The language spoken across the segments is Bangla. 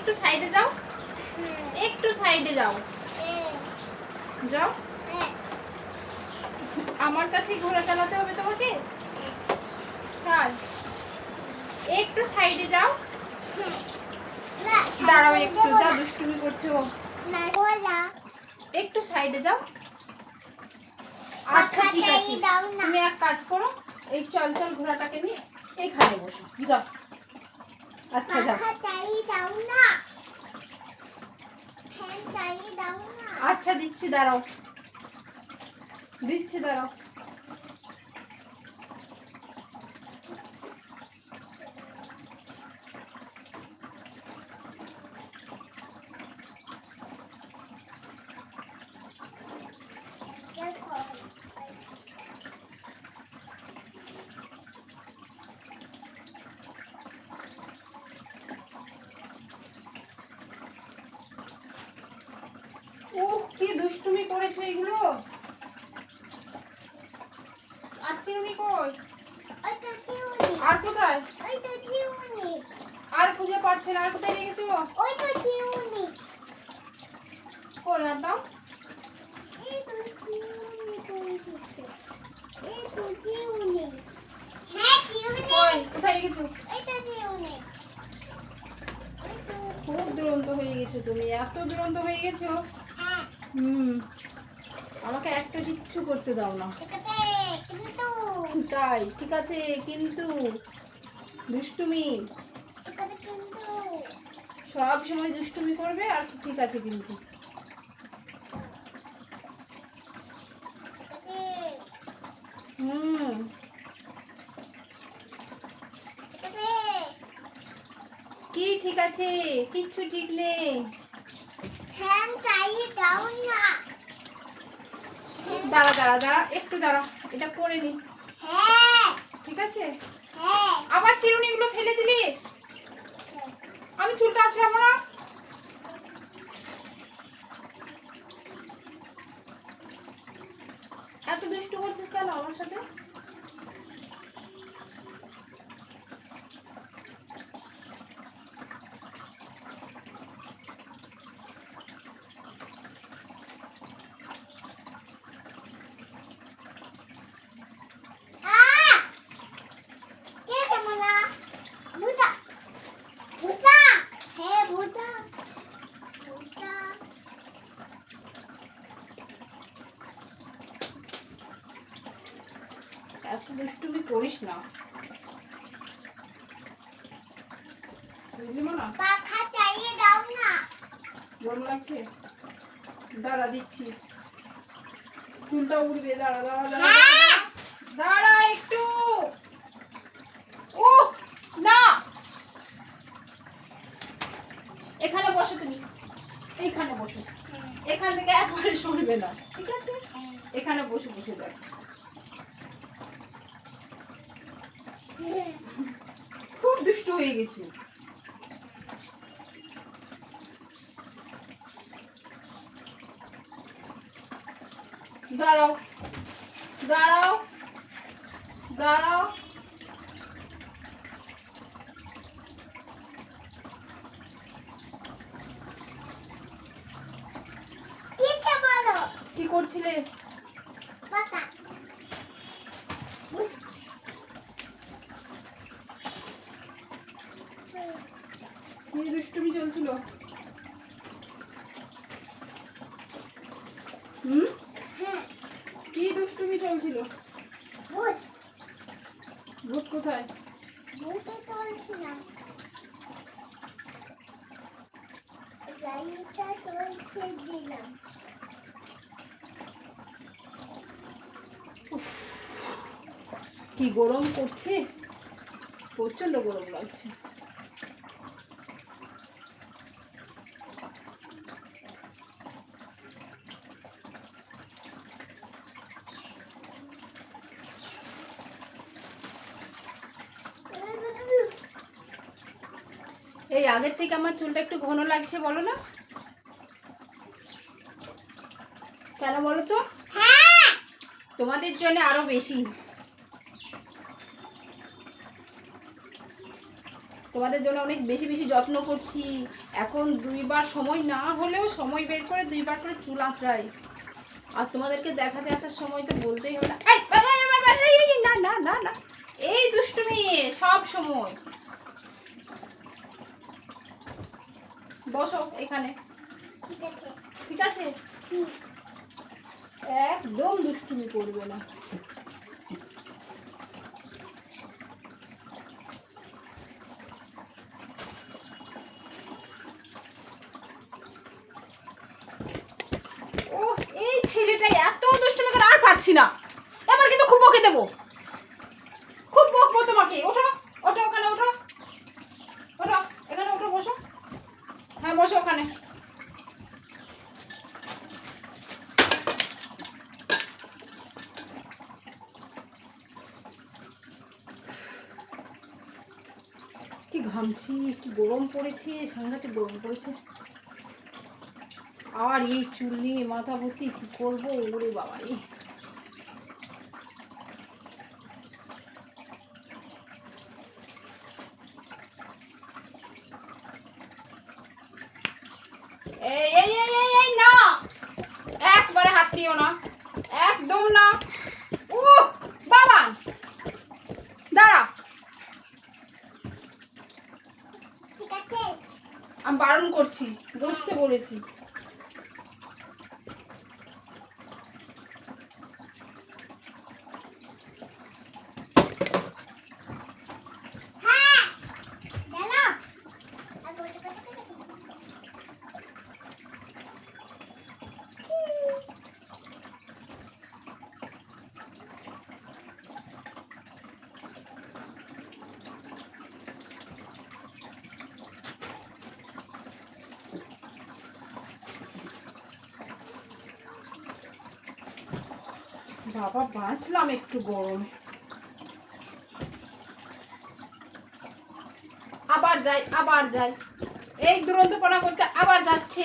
একটু সাইডে যাও। একটু সাইডে যাও। যাও। আমার কাছে ঘোড়া চালাতে হবে তোমাকে? একটু সাইডে যাও। দাঁড়াও একটু যা দুষ্টুমি করছ। একটু সাইডে যাও। আচ্ছা ঠিক আছে। তুমি এক কাজ করো এই চল চল ঘোড়াটাকে নিয়ে এইখানে বসো। যাও। আচ্ছা যাও। আচ্ছা দিচ্ছি দাঁড়াও। দিচ্ছি দাঁড়াও উহ কি দুষ্টুমি করেছ এগুলো? আর চিরুনি কই? আর কোথায়? আর খুঁজে পাচ্ছে না, আর কোথায় রেখেছো? কই, আর দাও। কোথায় রেখেছো? খুব দুরন্ত হয়ে গেছো তুমি, এত দুরন্ত হয়ে গেছো। হুম। আমাকে একটা কিচ্ছু করতে দাও না। তাই ঠিক আছে কিন্তু। দুষ্টুমি। সব সময় দুষ্টুমি করবে আর ঠিক আছে কিন্তু। হুম। কি ঠিক আছে? কিচ্ছু ঠিক নেই। হ্যাঁ চালিয়ে দাও না। দাঁড়া দাঁড়া দাঁড়া, একটু দাঁড়া, এটা করে নি। ঠিক আছে? আবার চিরুনিগুলো ফেলে দিলি? আমি চুলটা আছে আমরা এত দুষ্টু করছিস কেন আমার সাথে আহ! কে কেমনা? ভূতা। ভূতা। হ্যাঁ, ভূতা। ভূতা। এত দুষ্টুমি করিস না। বুঝলি না পাখা চালিয়ে দাও না। গরম লাগছে? দাঁড়া দিচ্ছি। চুলটা উড়বে দাঁড়া দাঁড়া দাঁড়া হ্যাঁ। দাঁড়া একটু। ও না। এখানে বসো তুমি। এইখানে বসো। এখান থেকে একবারে সরবে না। ঠিক আছে? এখানে বসে বসে দেখ খুব দুষ্ট হয়ে গেছে। দাঁড়াও দাঁড়াও দাঁড়াও। কি করছিলে? পাখা চলছিল হুম? হ্যাঁ। কি দুষ্টুমি চলছিল? ভূত। ভূত কোথায়? ভূতে চলছে দিলাম। কি গরম করছে প্রচণ্ড গরম লাগছে। এই আগের থেকে আমার চুলটা একটু ঘন লাগছে বলো না? কেন বলো তো? হ্যাঁ! তোমাদের জন্য আরও বেশি। তোমাদের জন্য অনেক বেশি বেশি যত্ন করছি। এখন দুইবার সময় না হলেও সময় বের করে দুইবার করে চুল আঁচড়াই। আর তোমাদেরকে দেখাতে আসার সময় তো বলতেই হবে না। না না না। এই দুষ্টুমি সব সময়। বসো এখানে। ঠিক আছে? একদম দুষ্টুমি করবে না। ও এই ছেলেটা এত দুষ্টুমি করে আর পারছি না। এবার কিন্তু খুব বকে দেবো খুব বকবো তোমাকে ওঠো ওঠো ওখানে ওঠো ওঠো এখানে ওঠো বসো হ্যাঁ বসো ওখানে কি ঘামছি, একটু গরম পড়েছে, সাংঘাতিক গরম পড়েছে। আর এই চুল নিয়ে মাথা ভর্তি, কি করব? ওরে বাবা রে এই এই এই এই এই না একবারে হাত দিও না একদম না ও বাবা দাঁড়া ঠিক আছে আমি বারণ করছি বসতে বলেছি হ্যাঁ দাঁড়া আর বলতে বলতে বাবা বাঁচলাম একটু গরমে আবার যাই আবার যাই। এই দুরন্তপনা করতে আবার যাচ্ছে।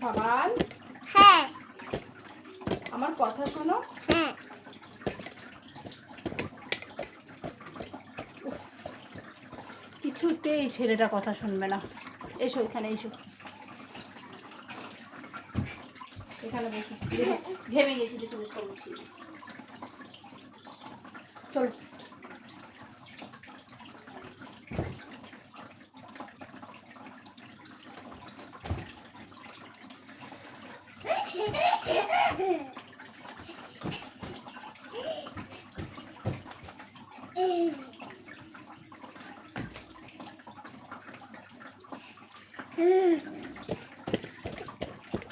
বাবান? হ্যাঁ। আমার কথা শোনো। হ্যাঁ। কিছুতেই ছেলেটা কথা শুনবে না। এসো এখানে এসো। এখানে বসো। ঘেমে গেছি দেখো চল চল।